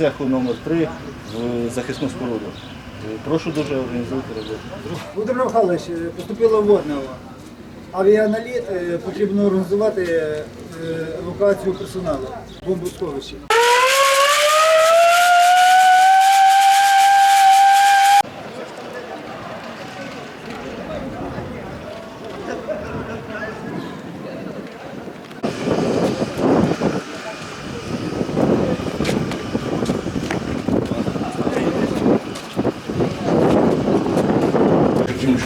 цеху номер 3 в захисну споруду. Прошу дуже організувати роботу. Володимир Михайлович, е, поступило водне. Авіаналіт е, потрібно організувати е, евакуацію персоналу в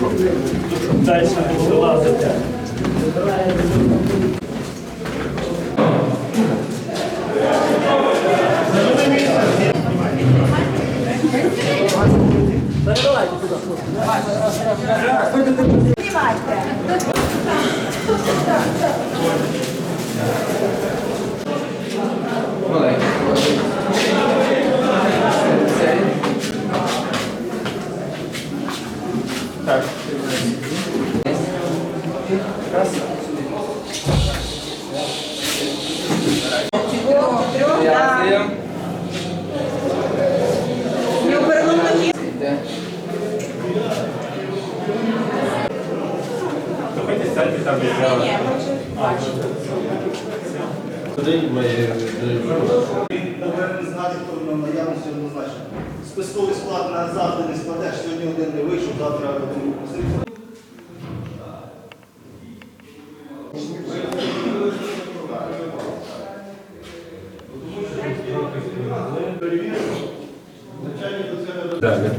бомбосховищі. Далі не вилазити. Повинен знати, хто на наявності однозначно. Списковий склад на завтра не складеш, сьогодні один не вийшов, завтра один випустив.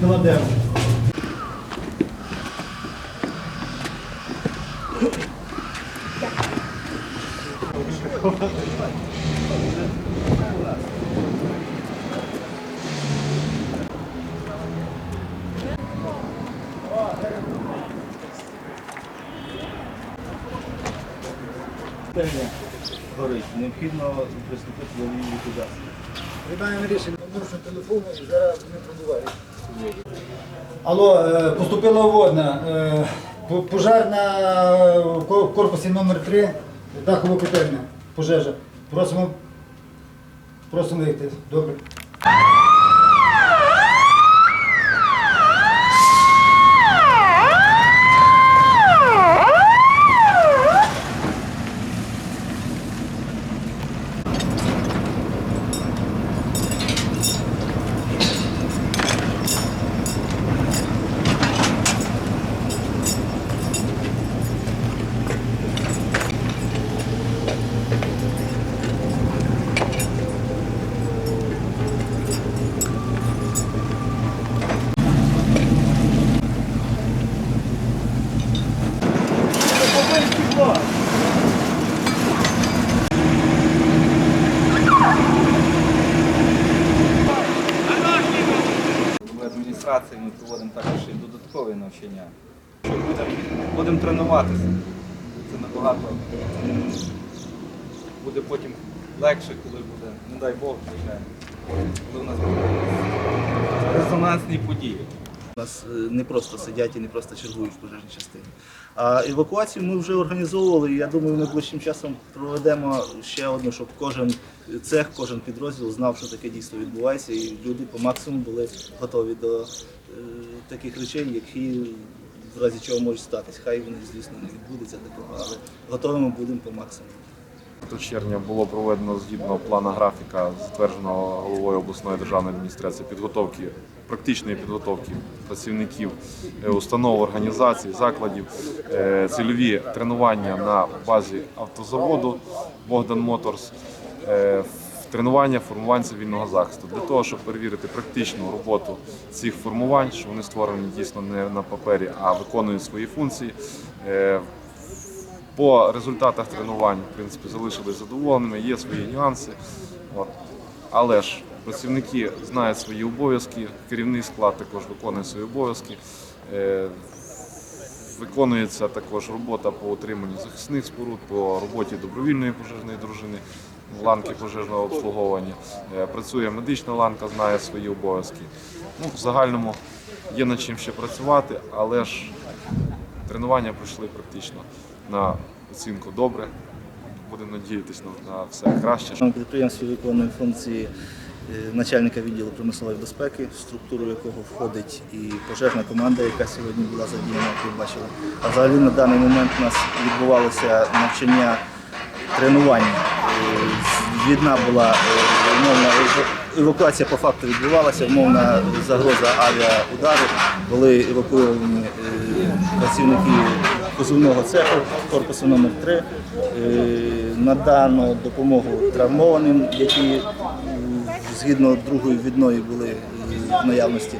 Кладемо. Горить. Необхідно приступити до її ліквідації. Приймаємо рішення на телефону і зараз не пробувають. Алло, е, поступило водне. Е, по- Пожежна е, корпусі номер 3 дахова котельня. Пожежа. Просимо, просимо вийти. Добре. В ми проводимо також і додаткові навчання. Будемо, будемо тренуватися. Це набагато буде потім легше, коли буде, не дай Бог, звичайно. Коли у нас будуть резонансні події. У нас е, не просто сидять і не просто чергують в пожежній частині. А евакуацію ми вже організовували. Я думаю, найближчим часом проведемо ще одну, щоб кожен цех, кожен підрозділ знав, що таке дійсно відбувається, і люди по максимуму були готові до е, таких речей, які в разі чого можуть статись. Хай вони, звісно, не відбудеться такого, але готовими будемо по максимуму. 5 червня було проведено згідно плана графіка, затвердженого головою обласної державної адміністрації, підготовки практичної підготовки працівників е, установ, організацій, закладів, е, цільові тренування на базі автозаводу Богдан Моторс. е, Тренування формувань цивільного захисту для того, щоб перевірити практичну роботу цих формувань, що вони створені дійсно не на папері, а виконують свої функції. По результатах тренувань в принципі, залишились задоволеними, є свої нюанси. От. Але ж працівники знають свої обов'язки, керівний склад також виконує свої обов'язки. Е, Виконується також робота по утриманню захисних споруд, по роботі добровільної пожежної дружини. ланки пожежного обслуговування. Е, Працює медична ланка, знає свої обов'язки. Ну, в загальному є над чим ще працювати, але ж тренування пройшли практично на оцінку добре. Будемо надіятися на, все краще. На підприємстві виконує функції е, начальника відділу промислової безпеки, в структуру якого входить і пожежна команда, яка сьогодні була задіяна, як ви бачили. А взагалі на даний момент у нас відбувалося навчання тренування. Відна була е, умовна евакуація по факту відбувалася, умовна загроза авіаудару. Були евакуйовані е, працівники позивного цеху корпусу номер 3 Надано допомогу травмованим, які е, згідно другої відної були е, в наявності.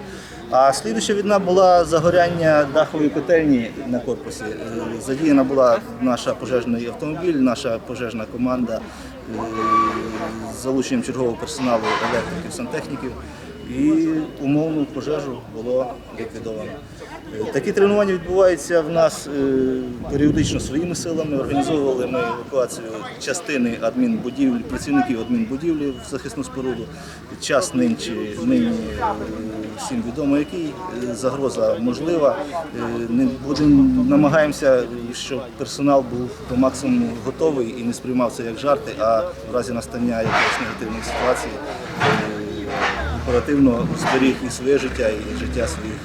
А слідуча відна була загоряння дахової котельні на корпусі. Е, Задіяна була наша пожежний автомобіль, наша пожежна команда е, з залученням чергового персоналу електриків, сантехніків. І умовну пожежу було ліквідовано. Е, Такі тренування відбуваються в нас е, періодично своїми силами. Організовували ми евакуацію частини адмінбудівлі, працівників адмінбудівлі в захисну споруду. Час нинче нині е, всім відомо, який загроза можлива. Не будемо намагаємося, щоб персонал був по максимуму готовий і не сприймав це як жарти, а в разі настання якоїсь негативної ситуації е, оперативно зберіг і своє життя, і життя своїх